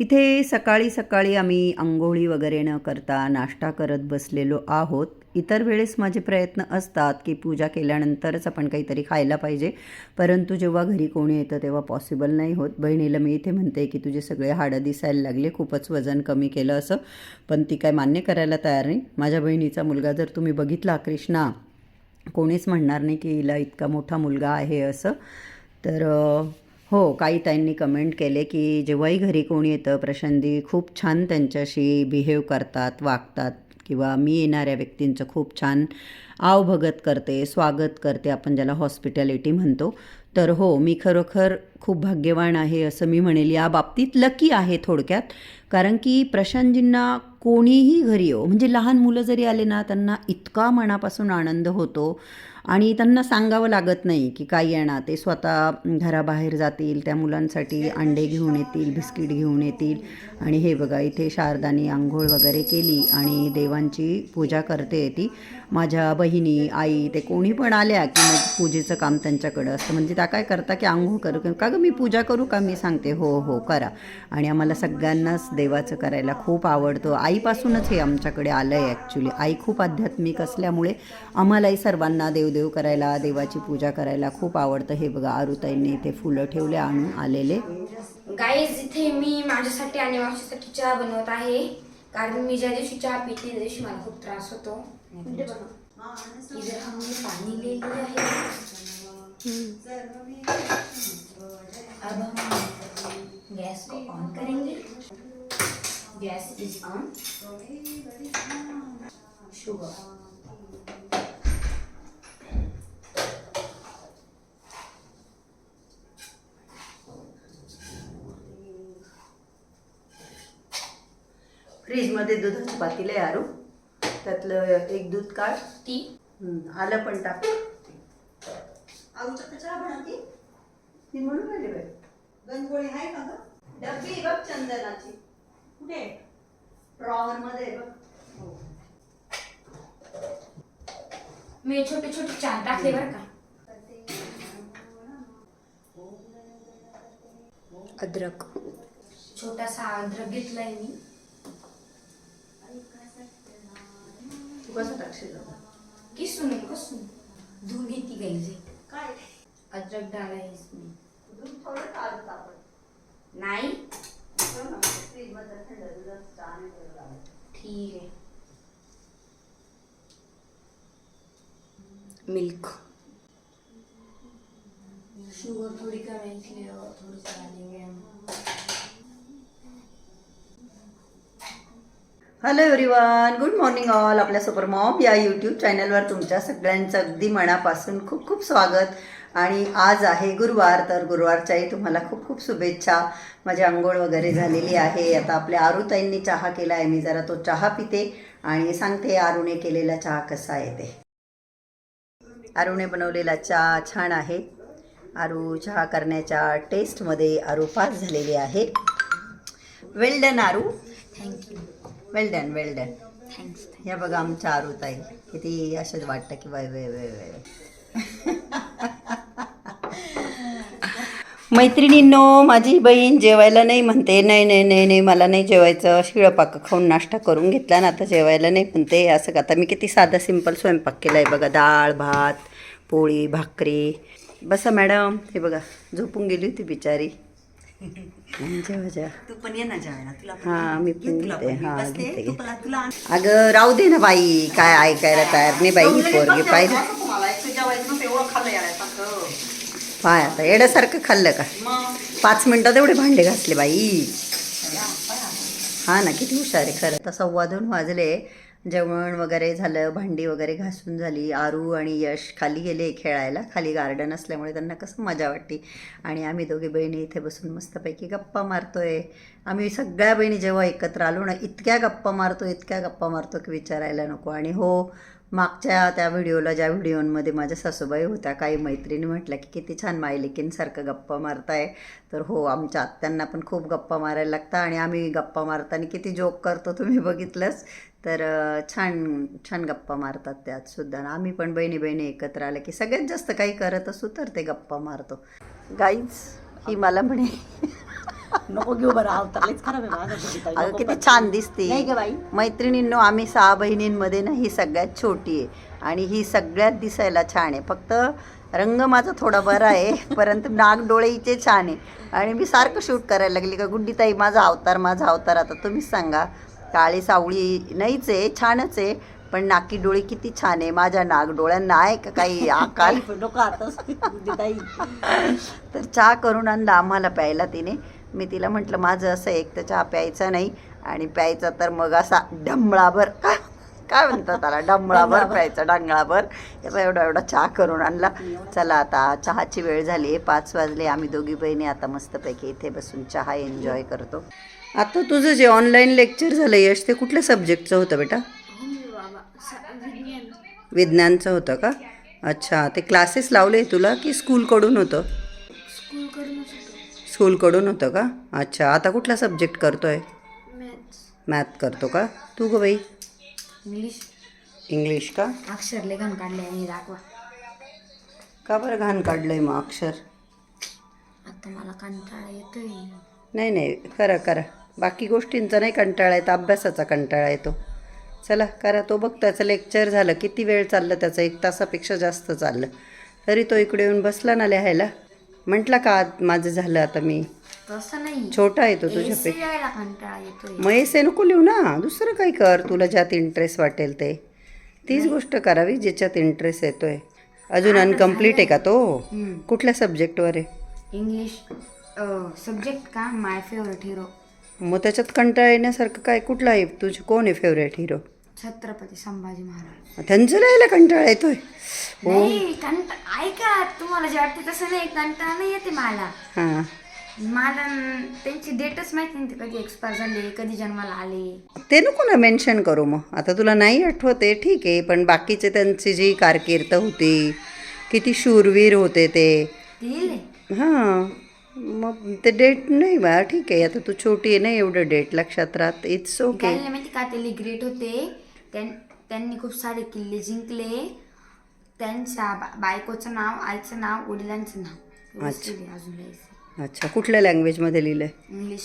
इथे सकाळी सकाळी आम्ही आंघोळी वगैरे न करता नाश्ता करत बसलेलो आहोत. इतर वेळेस माझे प्रयत्न असतात की पूजा केल्यानंतरच आपण काहीतरी खायला पाहिजे. परंतु जेव्हा घरी कोणी येतं तेव्हा पॉसिबल नाही होत. बहिणीला मी इथे म्हणते की तुझे सगळे हाडं दिसायला लागले. खूपच वजन कमी केलं असं. पण ती काय मान्य करायला तयार नाही. माझ्या बहिणीचा मुलगा जर तुम्ही बघितला कृष्णा कोणीच म्हणणार नाही की हिला इतका मोठा मुलगा आहे असं. तर हो काही ताईंनी कमेंट केले की जेव्हाही घरी कोणी येतं प्रशांती खूप छान त्यांच्याशी बिहेव करतात वागतात किंवा मी येणाऱ्या व्यक्तींचं खूप छान आवभगत करते स्वागत करते आपण ज्याला हॉस्पिटॅलिटी म्हणतो. तर हो मी खरोखर खूप भाग्यवान आहे असं मी म्हणेल. या बाबतीत लकी आहे थोडक्यात. कारण की प्रशांतजींना कोणीही घरी येऊ म्हणजे लहान मुलं जरी आले ना त्यांना इतका मनापासून आनंद होतो. आणि त्यांना सांगावं लागत नाही की काय येणार ते स्वतः घराबाहेर जातील त्या मुलांसाठी अंडे घेऊन येतील बिस्किट घेऊन येतील. आणि हे बघा इथे शारदानी आंघोळ वगैरे केली आणि देवांची पूजा करते ती. माझ्या बहिणी आई ते कोणी पण आल्या की मग पूजेचं काम त्यांच्याकडं असतं. म्हणजे त्या काय करता की आंघोळ करू का गं मी पूजा करू का मी सांगते? हो हो करा. आणि आम्हाला सगळ्यांनाच देवाचं करायला खूप आवडतं. आईपासूनच हे आमच्याकडे आलं आहे ॲक्च्युली आई खूप आध्यात्मिक असल्यामुळे आम्हालाही सर्वांना देव देवदेव करायला देवाची पूजा करायला खूप आवडतं. हे बघा आरुताईंनी इथे फुलं ठेवले आणून आलेले. गाईज इथे मी माझ्यासाठी आणि मावशीसाठी चहा बनवत आहे. कारण मी ज्या दिवशी चहा पिते त्या दिवशी मला खूप त्रास होतो. है हम गैस को ऑन करेंगे. गैस इज ऑन शुगर फ्रीजमध्ये दुधाची पातील आहे आरू. त्यातलं एक दूध काढ. ती. आलं पण टाक. आमच्या चहा बनवती? ती म्हणून राहिली बाई. गणगोळी आहे का ग? डब्बी बघ चंदनाची. कुठे ड्रॉवर मध्ये आहे बघ. हो. मी छोटे छोटे चार टाकले बरं का? अद्रक. छोटासा अद्रक घेतलाय मी. तू कसं टाकशील किसून कसून धुवून घेती गाईजे काय? अद्रक डाला है इसमें। दूध थोडं काढत आपण। नाही। फ्रीजमध्ये थंड दुधाचं चहा नाही ठेवला लागत. ठीक है। मिल्क। शुगर थोड़ी कम है इसलिए और थोड़ी डालेंगे हम। Hello everyone good morning all आपल्या सुपर मॉम या यूट्यूब चॅनलवर तुमच्या सगळ्यांचं अगदी मनापासून खूप खूप स्वागत. आणि आज आहे गुरुवार तर गुरुवारच्याही तुम्हाला खूप खूप शुभेच्छा. माझी आंघोळ वगैरे झालेली आहे. आता आपल्या आरुताईंनी चहा केला आहे मी जरा तो चहा पिते आणि सांगते आरुने केलेला चहा कसा आहे ते. बनवलेला चहा छान आहे. आरू चहा करण्याच्या टेस्टमध्ये आरू पास झालेली आहे. Well done Aaru. Thank you well done well done thanks या बघा आमच्या आरुताई किती असंच वाटतं की वय वय वय वय. मैत्रिणींनो माझी बहीण जेवायला नाही म्हणते. नाही नाही नाही नाही मला नाही जेवायचं. शिळपाक खाऊन नाश्ता करून घेतला ना आता जेवायला नाही म्हणते. असं का आता मी किती साधा सिंपल स्वयंपाक केला आहे बघा. डाळ भात पोळी भाकरी. बसा मॅडम. हे बघा झोपून गेली होती बिचारी. तू पण ये ना जेवायला. तुला हा मी पण घेते हा घेते. अगं राहू दे ना बाई. काय ऐकायला तयार नाही बाई ही पोरगी पाहिजे. याड्यासारखं. पाय आता येण्यासारखं खाल्लं का? पाच मिनिटात एवढे भांडे घासले बाई. हा ना किती हुशार आहे खरं. आता सव्वा दोन वाजले. जेवण वगैरे झालं भांडी वगैरे घासून झाली आरू आणि यश खाली गेले खेळायला. खाली गार्डन असल्यामुळे त्यांना कसं मजा वाटते आणि आम्ही दोघी बहिणी इथे बसून मस्तपैकी गप्पा मारतोय. आम्ही सगळ्या बहिणी जेव्हा एकत्र आलो ना इतक्या गप्पा मारतो इतक्या गप्पा मारतो की विचारायला नको. आणि हो मागच्या त्या व्हिडिओला ज्या व्हिडिओमध्ये माझ्या सासूबाई होत्या काही मैत्रिणी म्हटल्या की किती छान मायलेकींसारखं गप्पा मारताय. तर हो आमच्या आत्यांना पण खूप गप्पा मारायला लागतं आणि आम्ही गप्पा मारताना किती जोक करतो तुम्ही बघितलंच. तर छान छान गप्पा मारतात त्यात सुद्धा. आम्ही पण बहिणी बहिणी एकत्र आल्या की सगळ्यात जास्त काही करत असू तर ते गप्पा मारतो. गाईज ही मला म्हणे. नको घेऊ बरं किती. छान दिसते. मैत्रिणींनो आम्ही सहा बहिणींमध्ये ना ही सगळ्यात छोटी आहे. आणि ही सगळ्यात दिसायला छान आहे. फक्त रंग माझा थोडा बरा आहे परंतु नाक डोळे छान आहे. आणि मी सारखं शूट करायला लागली का गुड्डीताई माझा अवतार माझा अवतार आता तुम्हीच सांगा. काळी सावळी नाहीच आहे छानच आहे पण नाकी डोळे किती छान आहे माझ्या नाक डोळ्यांना आहे का काही ताई. तर चहा करून आणला आम्हाला प्यायला तिने. मी तिला म्हटलं माझं असं एक तर चहा प्यायचा नाही आणि प्यायचा तर मग असा डमळाभर काय काय म्हणतात त्याला? डमळाभर प्यायचा डांगळाभर याचा एवढा एवढा चहा करून आणला. चला आता चहाची वेळ झाली आहे पाच वाजले आम्ही दोघी बहिणी आता मस्तपैकी इथे बसून चहा एन्जॉय करतो. आता तुझं जे ऑनलाईन लेक्चर झालं यश ते कुठल्या सब्जेक्टचं होतं बेटा? विज्ञानचं होतं का? अच्छा ते क्लासेस लावले तुला की स्कूलकडून होतं? स्कूलकडून होतं. का? अच्छा आता कुठला सब्जेक्ट करतोय? मॅथ करतो का? तू ग बाई? इंग्लिश इंग्लिश का? अक्षर लेखन काढले आणि दाखवा. का बरं घाण काढलंय मग अक्षर? आता मला कंटाळा येतोय. नाही नाही करा करा. बाकी गोष्टींचा नाही कंटाळा येतो अभ्यासाचा कंटाळा येतो. चला करा तो बघ त्याचं लेक्चर झालं किती वेळ चाललं त्याचं? एक तासापेक्षा जास्त चाललं. तरी तो इकडे येऊन बसला ना लिहायला. म्हटलं का आज माझं झालं आता मी? तसं नाही. छोटा आहे तो तुझ्यापेक्षा यायला कंटाळा मग एसे नको लिहू ना. दुसरं काही कर तुला ज्यात इंटरेस्ट वाटेल ते. तीच गोष्ट करावी ज्याच्यात इंटरेस्ट येतोय. अजून अनकम्प्लीट आहे का तो. कुठल्या सब्जेक्टवर आहे? इंग्लिश सब्जेक्ट का? माय फेवरेट हिरो मग त्याच्यात कंटाळा येण्यासारखं काय? कुठला आहे? तुझे कोण आहे फेवरेट हिरो छत्रपती संभाजी महाराज. त्यांचं लिहायला कंटाळा येतोय. हो. नाही कंटा ऐका तुम्हाला जे वाटते तसं नाही कंटाळा नाही येते मला. हां. मला न- त्यांची डेटच माहिती नाही ते कधी एक्सपायर झाले कधी जन्माला आले. ते नको ना मेन्शन करू मग. आता तुला नाही आठवत? आहे ठीक आहे पण बाकीचे त्यांची जी कारकीर्द होती किती शूरवीर होते ते. लिहिले हां. मग ते डेट नाही बा ठीक आहे. आता तू छोटी आहे ना एवढं डेट लक्षात राहत. इट्स ओके माहिती का? ते ग्रेट होते. त्यां- त्यांनी खूप सारे किल्ले जिंकले. त्यांच्या बा- बायकोचं नाव आईचं नाव वडिलांचं नाव. एवढंच अच्छा. लिहिलंय अजून लिहायचं अच्छा. कुठल्या लँग्वेजमध्ये लिहिलं आहे इंग्लिश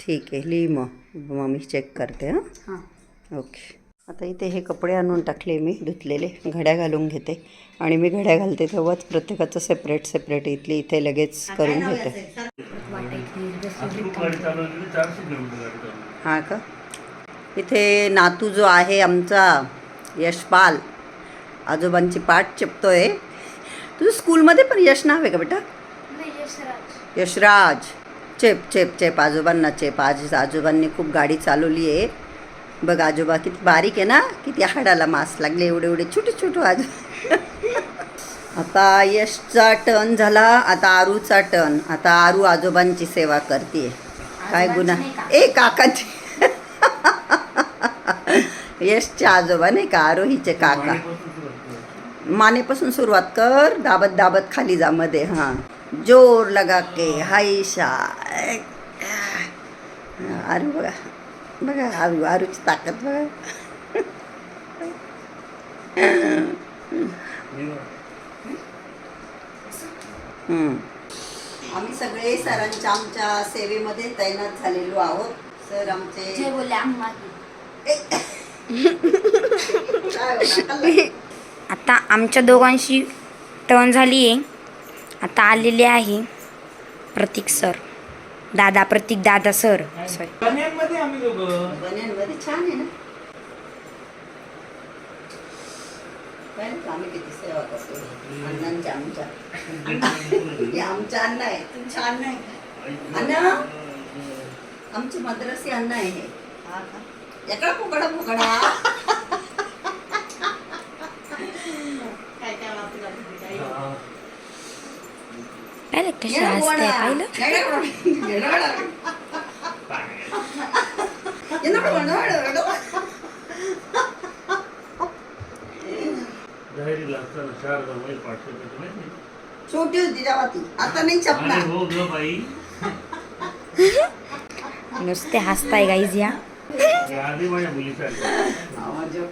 ठीक आहे. लिही मग. मग मी चेक करते हां? हां. ओके आता इथे हे कपडे आणून टाकले मी धुतलेले. घड्या घालून घेते. आणि मी घड्या घालते तेव्हाच प्रत्येकाचं सेपरेट सेपरेट इथली इथे लगेच करून घेते. हां का? इथे नातू जो आहे आमचा यशपाल आजोबांची पाठ चिपतोय. तुझं स्कूलमध्ये पण यश नाव आहे का बेटा? यशराज. चेप चेप चेप. आजोबांना चेप. आज आजोबांनी खूप गाडी चालवली आहे. बघ आजोबा किती बारीक आहे ना? किती हाडाला मास लागले एवढे एवढे छोटे छोटे आजो. आता यशचा टर्न झाला आता आरूचा टर्न आता आरू आजोबांची सेवा करते. काय गुन्हा? ए काकाची. यशचे आजोबा नाही का? आरोहीचे काका. मानेपासून सुरुवात कर दाबत दाबत खाली जा मध्ये हां. जोर लगा के हायशा आरू बघा. बघा आरू आरूची ताकद बघा. आम्ही सगळे सरांच्या आमच्या सेवेमध्ये तैनात झालेलो आहोत सर आमचे जे बोलले आम्हा काय होणार? आता आमच्या दोघांशी टर्न झाली आहे आता आलेले आहे प्रतीक सर दादा प्रतीक दादा सर. सॉरी आम्ही दोघं. छान आहे ना? आम्ही किती सेवा करतो. अण्णांच्या आमच्या. आमच्या अन्न आहे तुमच्या अन्न आहे आमचे मद्रासी अन्न हे हा काय काय? पाहिलं कशी येडा हसते गोडा. पाहिलं येडा गोडा. येडा गोडा. येडा गोडा, येडा गोडा. जाहिरीला असताना शारदा माई पाठवते माहिती छोटी होती तेव्हा ती आता नाही छपणार अरे हो ग बाई नुसते हसताय गाईज या हे आधी माझ्या मुलीसाठी आवाज येऊ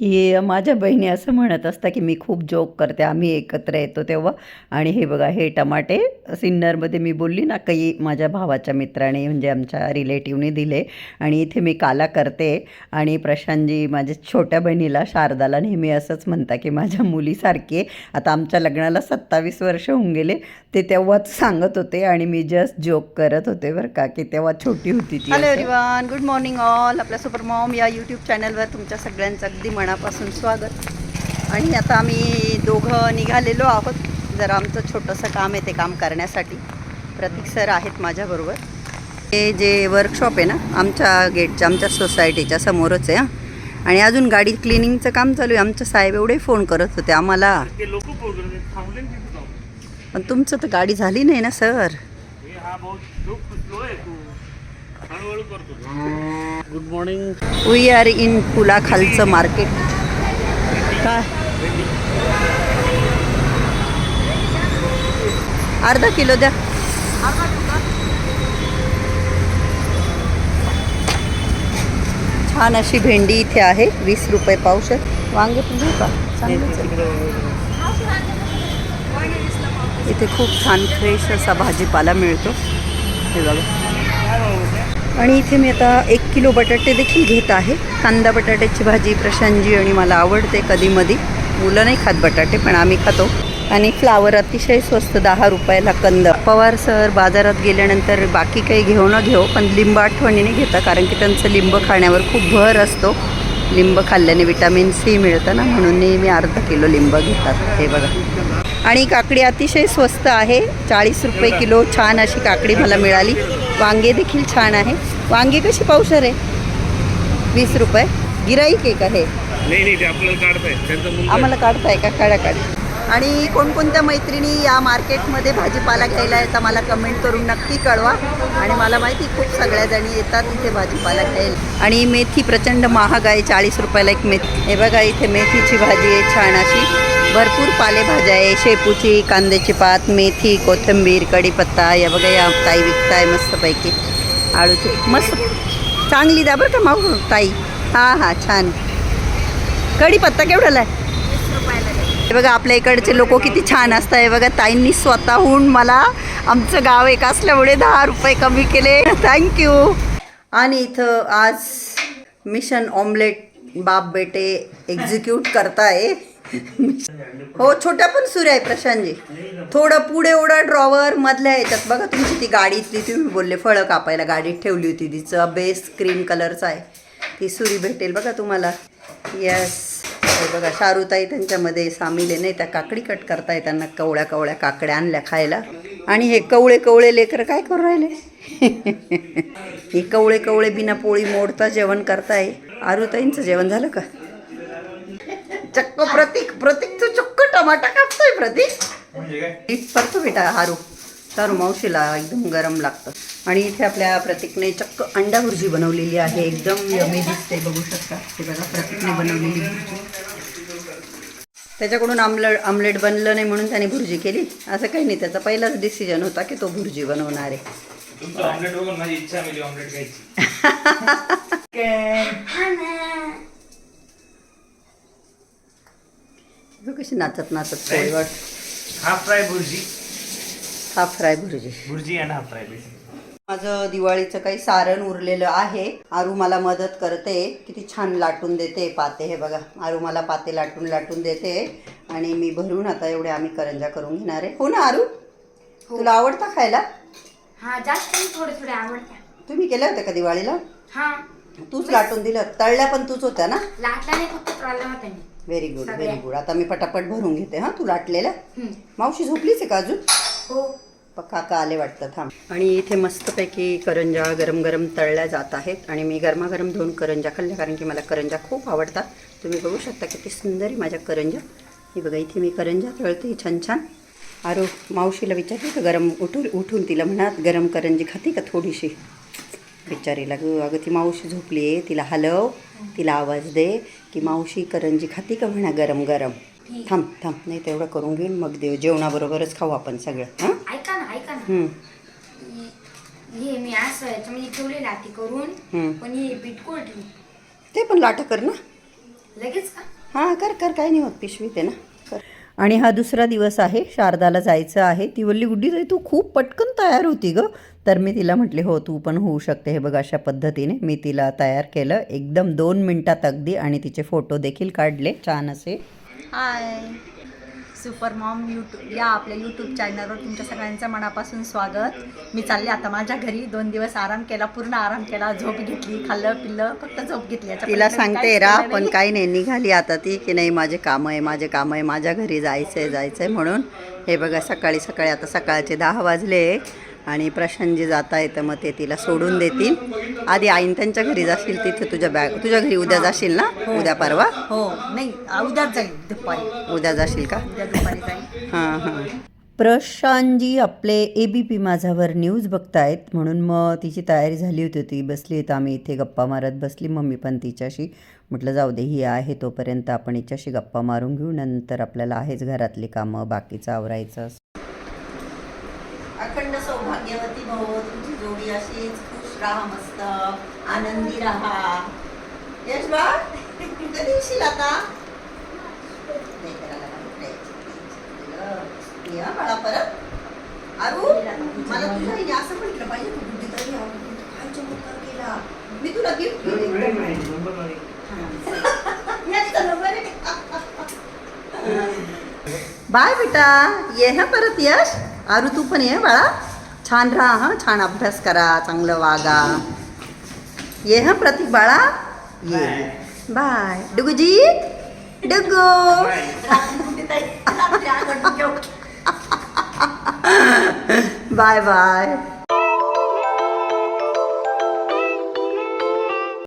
का? माझ्या बहिणी असं म्हणत असतात की मी खूप जोक करते आम्ही एकत्र येतो तेव्हा. आणि हे बघा हे टमाटे सिन्नरमध्ये मी बोलली ना काही माझ्या भावाच्या मित्राने म्हणजे आमच्या रिलेटिव्हने दिले. आणि इथे मी काला करते. आणि प्रशांतजी माझ्या छोट्या बहिणीला शारदाला नेहमी असंच म्हणता की माझ्या मुलीसारखी आहे. आता आमच्या लग्नाला सत्तावीस वर्ष होऊन गेले. ते तेव्हाच सांगत होते आणि मी जस्ट जोक करत होते बरं का की तेव्हा छोटी होती ती hello everyone good morning all आपल्या सुपर मॉम या यूट्यूब चॅनलवर तुमच्या सगळ्यांचं अगदी मनापासून स्वागत. आणि आता आम्ही दोघं निघालेलो आहोत. जरा आमचं छोटंसं काम आहे ते काम करण्यासाठी. प्रतीक सर आहेत माझ्याबरोबर. हे जे वर्कशॉप आहे ना आमच्या गेटच्या आमच्या सोसायटीच्या समोरच आहे हं. आणि अजून गाडी क्लिनिंगचं काम चालू आहे. आमचे साहेब एवढे फोन करत होते आम्हाला. पण तुमचं तर गाडी झाली नाही ना सर हे हा बहुत खूप स्लो आहे तू हळूहळू करतो good morning we are in पुलाखालचं market काय? अर्धा किलो द्या. छान अशी भेंडी इथे आहे. वीस रुपये पावशे वांगे पण घेऊ का. इथे खूप छान फ्रेश असा भाजीपाला मिळतो. हे बघा. आणि इथे मी आता एक किलो बटाटे देखील घेत आहे. कांदा बटाट्याची भाजी प्रशांतजी आणि मला आवडते कधीमधी. मुलं नाही खात बटाटे पण आम्ही खातो. आणि फ्लावर अतिशय स्वस्त दहा रुपयाला कंद. पवार सर बाजारात गेल्यानंतर बाकी काही घेऊ न घेऊ पण लिंब आठवणीने घेता कारण की त्यांचं लिंब खाण्यावर खूप भर असतो. लिंब खाल्ल्याने विटॅमिन सी मिळतं ना म्हणून नेहमी अर्धा किलो लिंब घेतात. हे बघा. आणि काकडी अतिशय स्वस्त आहे. चाळीस रुपये किलो छान अशी काकडी मला मिळाली. वांगे देखील छान आहे. वांगे कशी पावसर? आहे वीस रुपये. गिराईक आहे. का हे आम्हाला काढताय का? काढा काढ. आणि कोणकोणत्या मैत्रिणी या मार्केटमध्ये भाजीपाला घ्यायला येतात मला कमेंट करून नक्की कळवा. आणि मला माहिती खूप सगळ्या जणी येतात इथे भाजीपाला घ्यायला. आणि मेथी प्रचंड महाग आहे चाळीस रुपयाला एक मेथी. हे बघा इथे मेथीची भाजी आहे छान अशी. भरपूर पालेभाज्या आहे. शेपूची कांद्याची पात मेथी कोथिंबीर कढीपत्ता या बघा या ताई विकताय मस्तपैकी. आळूची मस्त चांगली द्या बरं का माऊ ताई. हां हां छान. कढीपत्ता केवढाला आहे? हे बघा आपल्या इकडचे लोक किती छान असतात हे बघा ताईंनी स्वतःहून मला आमचं गाव एक असल्यामुळे दहा रुपये कमी केले. थँक्यू. आणि इथं आज मिशन ऑमलेट बाप बेटे एक्झिक्यूट करताय. हो छोटा पण सूर्य आहे प्रशांतजी. थोडं पुढे एवढा ड्रॉवर मधल्या याच्यात. बघा तुमची ती गाडीतली तुम्ही बोलले फळं कापायला गाडीत ठेवली होती तिचा. बेस क्रीम कलरचा आहे. ती सुरी भेटेल बघा तुम्हाला. येस बघा शारुताई त्यांच्यामध्ये सामील आहे. नाही त्या काकडी कट करताय त्यांना कवळ्या कवळ्या काकड्या आणल्या खायला. आणि हे कवळे कवळे लेकर काय करू राहिले? हे कवळे कवळे बिना पोळी मोडता जेवण करताय. आरुताईंचं जेवण झालं का? चक्क प्रतीक प्रतीकचं चक्क टमाटा कापतोय प्रतीक. करतो बेटा हारू सारू मावशीला एकदम गरम लागतं. आणि इथे आपल्या प्रतीकने चक्क अंडा भुर्जी बनवलेली आहे. एकदम यमी दिसते बघू शकता. हे बघा प्रतीकने बनवलेली भुर्जी. त्याच्याकडून आमलेट आमलेट बनलं नाही म्हणून त्याने भुर्जी केली. असं काही नाही त्याचा पहिलाच डिसिजन होता की तो भुर्जी बनवणार आहे. कशी नाचत नाचत वाट half fry bhurji half fry bhurji bhurji and half fry basic माझं दिवाळीचं काही सारण उरलेलं आहे. आरू मला मदत करते. किती छान लाटून देते पाते. हे बघा आरू मला पाते लाटून लाटून देते. आणि मी भरून आता एवढे आम्ही करंजा करून घेणार आहे. हो ना आरू? तुला आवडता खायला? हा जास्त नाही थोडे थोडे आवडत्या तुम्ही केल्या होत्या का दिवाळीला? हा. तूच लाटून दिलं. तळल्या पण तूच होत्या ना? लाटल्याने फक्त ट्रॉलला होत्या मी. Very good. व्हेरी गुड आता मी पटापट भरून घेते हां तू लाटलेल्या हम्म. मावशी झोपलीच आहे का अजून? हो. काका आले वाटतं थांब. आणि इथे मस्तपैकी करंजा गरम गरम तळल्या जात आहेत आणि मी गरमागरम दोन करंजा खाल्ल्या कारण की मला करंजा खूप आवडतात. तुम्ही बघू शकता किती सुंदर आहे माझ्या करंजा. ही बघा इथे मी करंजा तळते छान छान. आरो मावशीला विचारली का गरम उठून उठून तिला म्हणा गरम करंजी खाते का थोडीशी? बिचारीला ग अगं ती मावशी झोपली आहे तिला हलव तिला आवाज दे. की मावशी करंजी खाती का म्हणा गरम गरम? थांब थांब नाही तेवढं करून घेऊन मग देव जेवणाबरोबरच खाऊ आपण सगळं हां? ऐका ना ऐका ना. हे मी असं ठेवले लाटी करून. पण हे पीठ ते पण लाटा कर ना. लगेच का? हां कर कर काय नाही होत पिशवीत आहे ना. कर. आणि हा दुसरा दिवस आहे शारदाला जायचं आहे. ती बोलली गुड्डी ताई तू खूप पटकन तयार होती गं. तर मी तिला म्हटले हो तू पण होऊ शकते. हे बघ अशा पद्धतीने मी तिला तयार केलं. एकदम दोन मिनटात अगदी आणि तिचे फोटो देखील काढले. छान असे. हाय. सुपर मॉम यूट्यूब या आपल्या यूट्यूब चॅनलवर तुमच्या सगळ्यांचं मनापासून स्वागत. मी चालले आता माझ्या घरी. दोन दिवस आराम केला पूर्ण आराम केला. झोप घेतली खाल्लं पिल्लं फक्त झोप घेतली. तिला सांगते रा पण. काही नाही. निघाली आता ती की नाही माझे कामं आहे माझे कामं आहे माझ्या घरी जायचं आहे जायचं आहे म्हणून. हे बघा सकाळी सकाळी आता सकाळचे दहा वाजले. आणि प्रशांतजी जाता येतं मग ते तिला सोडून देतील. आधी आईन त्यांच्या घरी जाशील तिथे तुझ्या बॅग तुझ्या घरी उद्या जाशील ना? उद्या परवा? हो. नाही उद्याच जाईल दुपारी. उद्या जाशील का? उद्या दुपारी जाईल. हां हां. प्रशांतजी आपले ए बी पी माझावर न्यूज बघतायत म्हणून मग तिची तयारी झाली होती ती बसली होती आम्ही इथे गप्पा मारत बसली मम्मी पण तिच्याशी. म्हटलं जाऊ दे ही आहे तोपर्यंत आपण हिच्याशी गप्पा मारून घेऊ नंतर आपल्याला आहेच घरातली कामं बाकीचं आवरायचं राहा मस्त आनंदी राहा. यश बा कधी येशील आता? नाही करायला बाळा परत. अरू मला तुझ्या असं म्हटलं पाहिजे तू काय चमत्कार केला. मी तुला गिफ्ट बाय बेटा ये हा परत यश. आरू तू पण ये बाळा. छान रहा हाँ छान अभ्यास करा चांगलं वागा ये हाँ प्रतीक बाळा? ये बाय. डुगूजी डुगो. Bye bye.